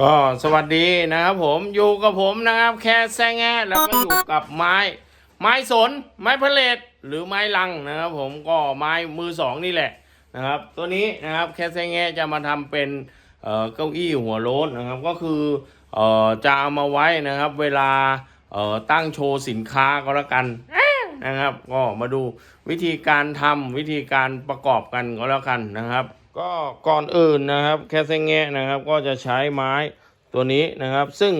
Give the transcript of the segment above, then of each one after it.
ก็สวัสดีนะครับผมอยู่กับผมนะครับ แค่แซงแงะแล้วก็อยู่กับไม้ ไม้สน ไม้พะเลตหรือไม้ลังนะครับผมก็ไม้มือสองนี่แหละนะครับ ตัวนี้นะครับแค่แซงแงะจะมาทำเป็นเอ่อเก้าอี้หัวโล้นนะครับ ก็คือเอ่อจะเอามาไว้นะครับ เวลาเอ่อตั้งโชว์สินค้าก็แล้วกันนะครับ ก็มาดูวิธีการทำวิธีการประกอบกันก็แล้วกันนะครับ ก็ก่อนอื่นนะครับแค่เซงแงะนะครับ ก็จะใช้ไม้ตัวนี้นะครับ ซึ่ง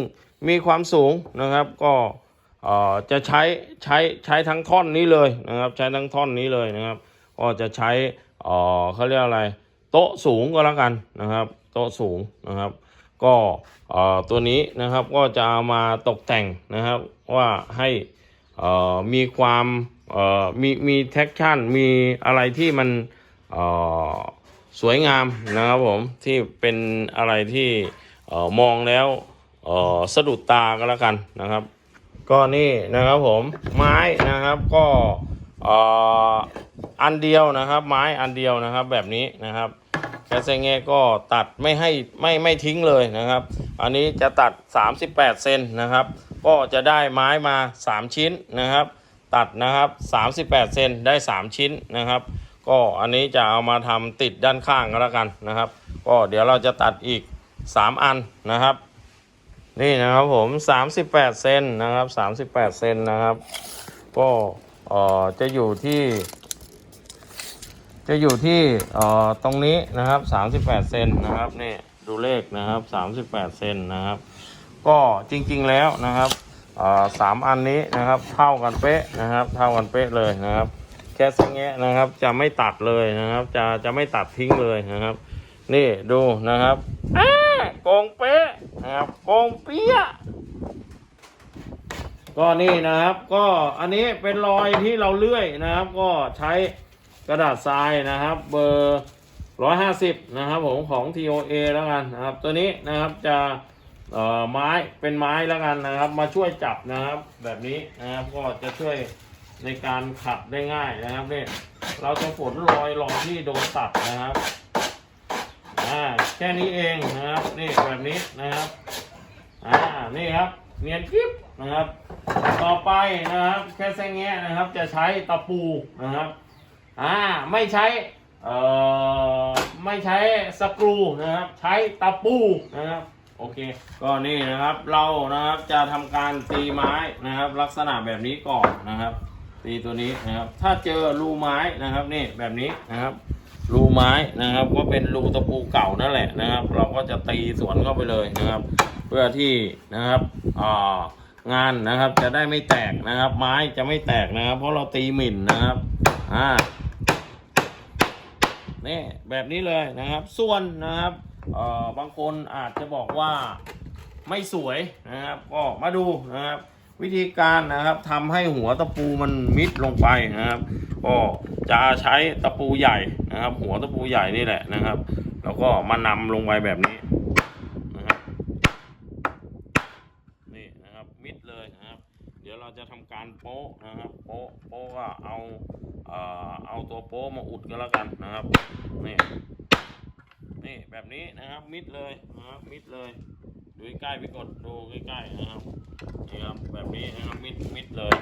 มีความสูงนะครับก็จะใช้ใช้ใช้ทั้งท่อนนี้เลยนะครับ ใช้ทั้งท่อนนี้เลยนะครับ ก็จะใช้เขาเรียกอะไร โต๊ะสูงก็แล้วกันนะครับ โต๊ะสูงนะครับ ก็ตัวนี้นะครับก็จะเอามาตกแต่งนะครับว่าให้มีความมีมีแท็กชั่นมีอะไรที่มันอ สวยงามนะครับผมที่เป็นอะไรที่เออมองแล้วเออสะดุดตาก็แล้วกันนะครับ ก็นี่นะครับผมไม้นะครับก็เอออันเดียวนะครับ ไม้อันเดียวนะครับแบบนี้นะครับแคสเซงเงก็ตัดไม่ให้ไม่ไม่ทิ้งเลยนะครับ อันนี้จะตัด 38 เซนนะครับ ก็จะได้ไม้มา 3 ชิ้นนะครับ ตัดนะครับ 38 เซนได้ 3 ชิ้นนะครับ ก็อันนี้จะเอามาทำติดด้านข้างก็แล้วกันนะครับ ก็เดี๋ยวเราจะตัดอีก 3 อันนะครับ นี่นะครับผม 38เซนนะครับ38เซนนะครับ ก็เอ่อจะอยู่ที่ จะอยู่ที่เอ่อตรงนี้นะครับ38เซนนะครับนี่ดูเลขนะครับ38เซนนะครับ ก็จริงๆแล้วนะครับอ่อสามอันนี้นะครับเท่ากันเป๊ะนะครับ เท่ากันเป๊ะเลยนะครับ แค่สังเงะนะครับ จะไม่ตัดเลยนะครับ จะจะไม่ตัดทิ้งเลยนะครับ นี่ดูนะครับอ้าโกงเป๊ะนะครับโกงเปี้ยะก็นี่นะครับ ก็อันนี้เป็นรอยที่เราเลื่อยนะครับ ก็ใช้กระดาษทรายนะครับ เบอร์ร้อยห้าสิบนะครับผมของ TOA แล้วกันนะครับ ตัวนี้นะครับจะเอ่อไม้เป็นไม้แล้วกันนะครับ มาช่วยจับนะครับ แบบนี้นะครับก็จะช่วย ในการขัดได้ง่ายนะครับเนี่ยเราจะฝนรอยรอยที่โดนตัดนะครับอ่าแค่นี้เองนะครับนี่แบบนี้นะครับอ่านี่ครับเนียนคลิปนะครับ ต่อไปนะครับแค่แซงแงะนะครับ จะใช้ตะปูนะครับอ่าไม่ใช้เอ่อไม่ใช้สกรูนะครับ ใช้ตะปูนะครับโอเค ก็นี่นะครับเรานะครับจะทำการตีไม้นะครับ ลักษณะแบบนี้ก่อนนะครับ ตีตัวนี้นะครับ ถ้าเจอรูไม้นะครับนี่แบบนี้นะครับ รูไม้นะครับ ก็เป็นรูตะปูเก่านั่นแหละนะครับ เราก็จะตีสวนเข้าไปเลยนะครับ เพื่อที่นะครับอ่างานนะครับจะได้ไม่แตกนะครับ ไม้จะไม่แตกนะครับ เพราะเราตีหมิ่นนะครับอ่านี่แบบนี้เลยนะครับ ส่วนนะครับเอ่อบางคนอาจจะบอกว่าไม่สวยนะครับ ก็มาดูนะครับ วิธีการนะครับทำให้หัวตะปูมันมิดลงไปนะครับ ก็จะใช้ตะปูใหญ่นะครับ หัวตะปูใหญ่นี่แหละนะครับ แล้วก็มานำลงไปแบบนี้นะครับนี่นะครับมิดเลยนะครับ เดี๋ยวเราจะทำการโป๊ะนะครับ โป๊ะโป๊ะก็เอาเอ่อเอาตัวโป๊ะมาอุดกันแล้วกันนะครับนี่นี่แบบนี้นะครับมิดเลยนะครับมิดเลยดูใกล้ๆพี่กดดูใกล้ๆนะครับ นี่ครับแบบนี้นะครับมิดมิดเลย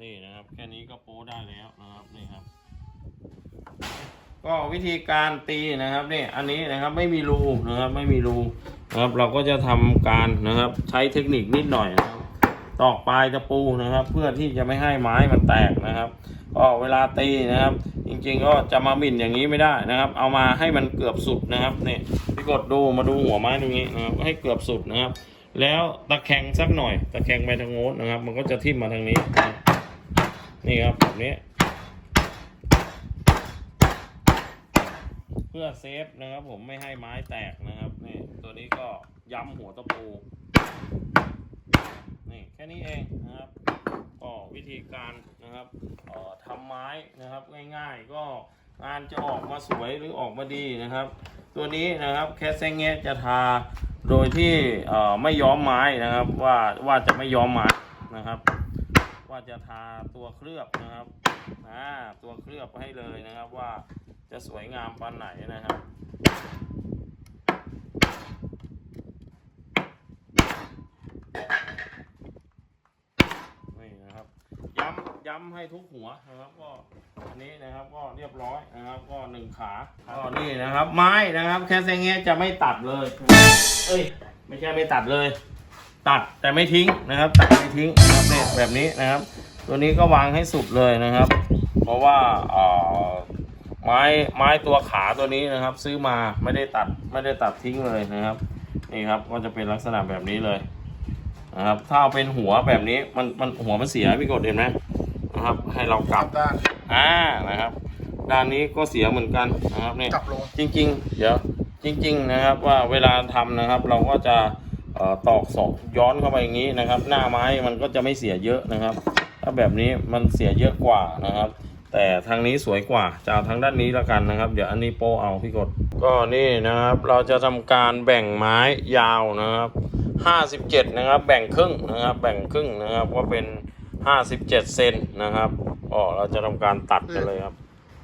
นี่นะครับ แค่นี้ก็โป้ได้แล้วนะครับนี่ครับ ก็วิธีการตีนะครับนี่อันนี้นะครับไม่มีรูนะครับไม่มีรูนะครับ เราก็จะทำการนะครับ ใช้เทคนิคนิดหน่อยนะครับตอกปลายตะปูนะครับ เพื่อที่จะไม่ให้ไม้มันแตกนะครับ ก็เวลาตีนะครับ จริงๆก็จะมาหมิ่นอย่างนี้ไม่ได้นะครับ เอามาให้มันเกือบสุดนะครับนี่พี่กดดูมาดูหัวไม้ตรงนี้นะครับให้เกือบสุดนะครับ แล้วตะแคงสักหน่อย ตะแคงไปทางโน้นนะครับ มันก็จะทิ่มมาทางนี้ นี่ครับแบบนี้ เพื่อเซฟนะครับ ผมไม่ให้ไม้แตกนะครับนี่ตัวนี้ก็ย้ำหัวตะปูนี่แค่นี้เองนะครับ ก็วิธีการนะครับออทำไม้นะครับง่ายๆ ก็งานจะออกมาสวยหรือออกมาดีนะครับ ตัวนี้นะครับแคสเซงเงจะทาโดยที่ไม่ย้อมไม้นะครับว่าว่าจะไม่ย้อมไม้นะครับ ว่าจะทาตัวเคลือบนะครับตัวเคลือบให้เลยนะครับว่าจะสวยงามปานไหนนะครับ นี่นะครับ ย้ำย้ำให้ทุกหัวนะครับก็อันนี้นะครับก็เรียบร้อยนะครับก็หนึ่งขาก็นี่นะครับ ไม้นะครับแค่แซงเงี้ยจะไม่ตัดเลย เอ้ยไม่ใช่ไม่ตัดเลย ตัดแต่ไม่ทิ้งนะครับ ตัดไม่ทิ้งนะครับเนี่ยแบบนี้นะครับ ตัวนี้ก็วางให้สุดเลยนะครับ เพราะว่าเอ่อไม้ไม้ตัวขาตัวนี้นะครับ ซื้อมาไม่ได้ตัดไม่ได้ตัดทิ้งเลยนะครับนี่ครับก็จะเป็นลักษณะแบบนี้เลยนะครับถ้าเป็นหัวแบบนี้มันมันหัวมันเสียพี่กดเห็นไหม นะครับ ให้เรากลับด้านอ่านะครับ ด้านนี้ก็เสียเหมือนกันนะครับเนี่ยกลับลงจริง ๆ เดี๋ยวจริง ๆ นะครับว่าเวลาทำนะครับ เราก็จะเอ่อตอกศอกย้อนเข้าไปอย่างนี้นะครับ หน้าไม้มันก็จะไม่เสียเยอะนะครับ ถ้าแบบนี้มันเสียเยอะกว่านะครับ แต่ทางนี้สวยกว่าจะเอาทางด้านนี้ละกันนะครับ เดี๋ยวอันนี้โปเอาพี่กดก็นี่นะครับ เราจะทำการแบ่งไม้ยาวนะครับ 57 นะครับ แบ่งครึ่งนะครับ แบ่งครึ่งนะครับก็เป็น 57เจ็ดเซนนะครับก็เราจะทำการตัดกันเลยครับ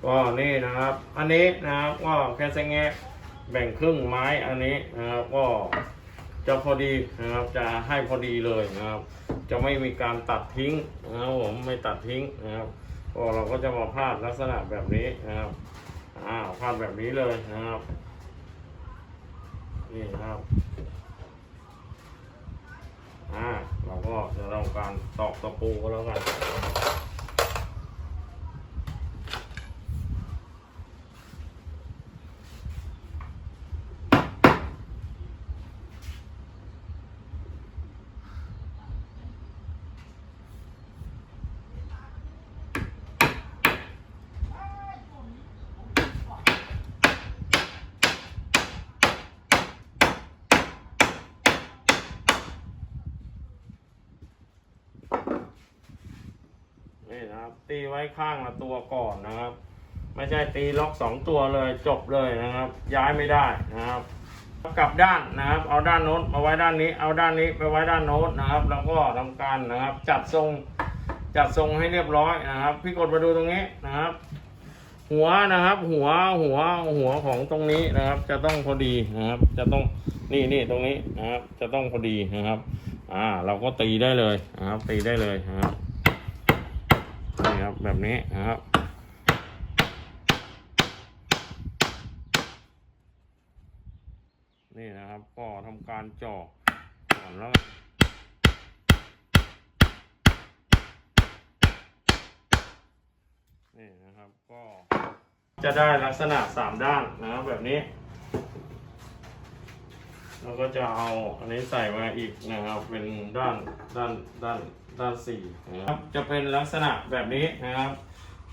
ก็นี่นะครับ อันนี้นะครับก็แค่แงแงะแบ่งครึ่งไม้อันนี้นะครับก็จะพอดีนะครับจะให้พอดีเลยนะครับ จะไม่มีการตัดทิ้งนะครับผมไม่ตัดทิ้งนะครับก็เราก็จะมาพาดลักษณะแบบนี้นะครับอ่าพาดแบบนี้เลยนะครับนี่นะครับ อ่าเราก็จะทำการตอกตะปูก็แล้วกัน นี่นะครับ ตีไว้ข้างละตัวก่อนนะครับ ไม่ใช่ตีล็อกสองตัวเลยจบเลยนะครับ ย้ายไม่ได้นะครับกลับด้านนะครับ เอาด้านโน้นมาไว้ด้านนี้ เอาด้านนี้ไปไว้ด้านโน้นนะครับ แล้วก็ทำการนะครับ จัดทรงจัดทรงให้เรียบร้อยนะครับ พี่กดมาดูตรงนี้นะครับ หัวนะครับ หัวหัวหัวของตรงนี้นะครับ จะต้องพอดีนะครับ จะต้องนี่นี่ตรงนี้นะครับ จะต้องพอดีนะครับ อ่า เราก็ตีได้เลยนะครับ ตีได้เลยนะครับ ครับ แบบนี้นะครับนี่นะครับ ก็ทำการจาะก่อนแล้วนี่นะครับก็จะได้ลักษณะสามด้านนะครับแบบนี้เราก็จะเอาอันนี้ใส่มาอีกนะครับ เป็นด้านด้านด้าน ด้านสี่นะครับจะเป็นลักษณะแบบนี้นะครับ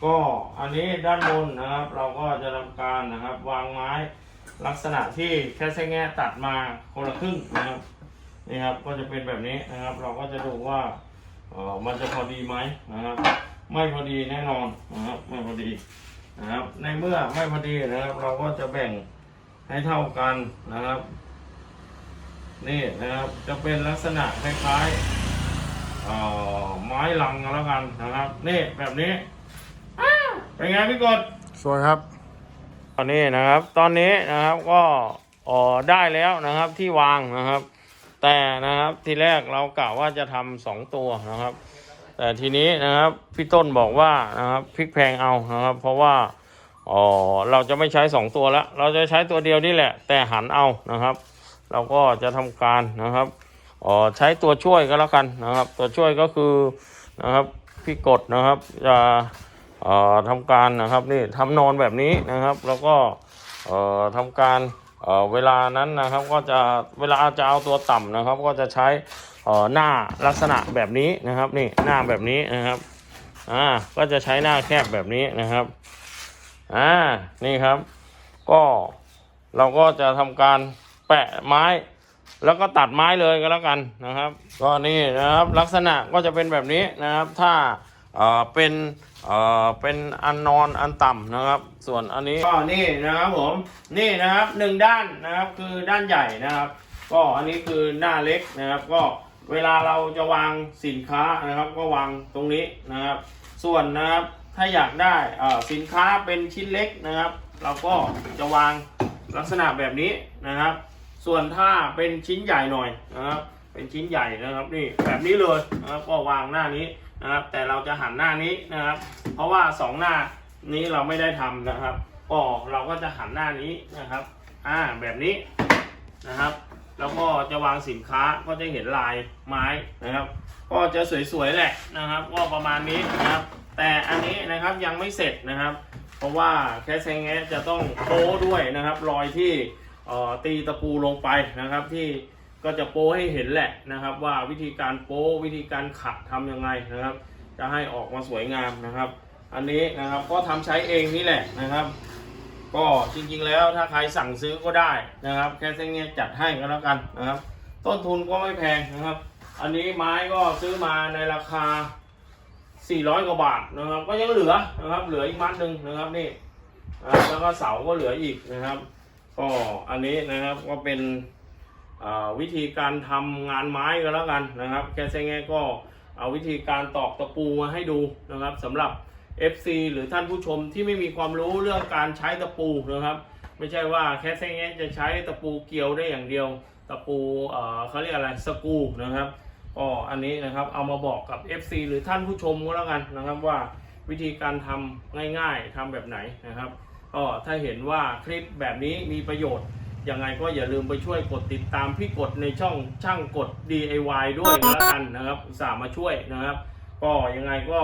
ก็อันนี้ด้านบนนะครับ เราก็จะทำการนะครับ วางไม้ลักษณะที่แค่ใช้แง่ตัดมาคนละครึ่งนะครับนี่ครับก็จะเป็นแบบนี้นะครับ เราก็จะดูว่าเออมันจะพอดีไหมนะครับ ไม่พอดีแน่นอนนะครับไม่พอดีนะครับ ในเมื่อไม่พอดีนะครับ เราก็จะแบ่งให้เท่ากันนะครับ นี่นะครับจะเป็นลักษณะคล้ายๆ ไม้ลังกันแล้วกันนะครับ นี่แบบนี้อ้าวเป็นไงพี่กดสวยครับ ตอนนี้นะครับ ตอนนี้นะครับก็อ๋อได้แล้วนะครับที่วางนะครับ แต่นะครับทีแรกเรากะว่าจะทำสองตัวนะครับ แต่ทีนี้นะครับพี่ต้นบอกว่านะครับพลิกแพงเอานะครับ เพราะว่าอ๋อเราจะไม่ใช้สองตัวแล้วเราจะใช้ตัวเดียวนี่แหละ แต่หันเอานะครับ เราก็จะทำการนะครับ อ๋อใช้ตัวช่วยก็แล้วกันนะครับ ตัวช่วยก็คือนะครับพี่กดนะครับจะอ่อทำการนะครับนี่ทำนอนแบบนี้นะครับ แล้วก็อ่อทำการเอ่อเวลานั้นนะครับก็จะเวลาจะเอาตัวต่ำนะครับ ก็จะใช้อ่อหน้าลักษณะแบบนี้นะครับนี่หน้าแบบนี้นะครับอ่าก็จะใช้หน้าแคบแบบนี้นะครับอ่านี่ครับ ก็เราก็จะทำการแปะไม้ แล้วก็ตัดไม้เลยก็แล้วกันนะครับ ก็นี่นะครับลักษณะก็จะเป็นแบบนี้นะครับ ถ้าเอ่อเป็นเอ่อเป็นอันนอนอันต่ำนะครับ ส่วนอันนี้ก็นี่นะครับผมนี่นะครับหนึ่งด้านนะครับคือด้านใหญ่นะครับ ก็อันนี้คือหน้าเล็กนะครับ ก็เวลาเราจะวางสินค้านะครับ ก็วางตรงนี้นะครับ ส่วนนะครับถ้าอยากได้เอ่อสินค้าเป็นชิ้นเล็กนะครับ เราก็จะวางลักษณะแบบนี้นะครับ ส่วนถ้าเป็นชิ้นใหญ่หน่อยนะครับเป็นชิ้นใหญ่นะครับนี่แบบนี้เลยนะครับก็วางหน้านี้นะครับแต่เราจะหันหน้านี้นะครับ เพราะว่าสองหน้านี้เราไม่ได้ทำนะครับก็เราก็จะหันหน้านี้นะครับอ่าแบบนี้นะครับแล้วก็จะวางสินค้าก็จะเห็นลายไม้นะครับ ก็จะสวยๆแหละนะครับก็ประมาณนี้นะครับ แต่อันนี้นะครับยังไม่เสร็จนะครับ เพราะว่าแคสเซงแงจะต้องโป้ด้วยนะครับ รอยที่ ตีตะปูลงไปนะครับที่ก็จะโป้ให้เห็นแหละนะครับ ว่าวิธีการโป้วิธีการขัดทำยังไงนะครับ จะให้ออกมาสวยงามนะครับ อันนี้นะครับก็ทำใช้เองนี่แหละนะครับ ก็จริงๆแล้วถ้าใครสั่งซื้อก็ได้นะครับ แค่เส้นเงี้ยจัดให้ก็แล้วกันนะครับ ต้นทุนก็ไม่แพงนะครับ อันนี้ไม้ก็ซื้อมาในราคา 400 กว่าบาทนะครับ ก็ยังเหลือนะครับ เหลืออีกมัดหนึ่งนะครับนี่แล้วก็เสาก็เหลืออีกนะครับ ก็อันนี้นะครับก็เป็นวิธีการทำงานไม้ก็แล้วกันนะครับ แค่เส้งี้ยก็เอาวิธีการตอกตะปูมาให้ดูนะครับสำหรับ FC หรือท่านผู้ชมที่ไม่มีความรู้เรื่องการใช้ตะปูนะครับ ไม่ใช่ว่าแค่เส้งี้ยจะใช้ตะปูเกี่ยวได้อย่างเดียว ตะปูเขาเรียกอะไรสกูนะครับก็อันนี้นะครับเอามาบอกกับ FC หรือท่านผู้ชมก็แล้วกันนะครับว่าวิธีการทำง่ายๆทำแบบไหนนะครับ ก็ถ้าเห็นว่าคลิปแบบนี้มีประโยชน์ยังไงก็อย่าลืมไปช่วยกดติดตามพี่กดในช่องช่างกด DIY ด้วยแล้วกันนะครับสามาช่วยนะครับ ก็ยังไงก็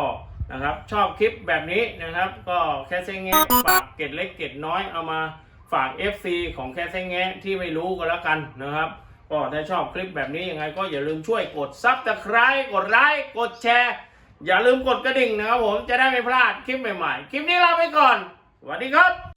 นะครับ ชอบคลิปแบบนี้นะครับ ก็แค่เซ้งแงะฝากเกร็ดเล็กเกร็ดน้อยเอามาฝาก FC ของแค่เซ้งแงะที่ไม่รู้ก็แล้วกันนะครับก็ถ้าชอบคลิปแบบนี้ยังไงก็อย่าลืมช่วยกดซับสไคร b ์กดไลค์กดแชร์ อย่าลืมกดกระดิ่งนะครับผมจะได้ไม่พลาดคลิปใหม่ๆ คลิปนี้ลาไปก่อน วัสดีครับ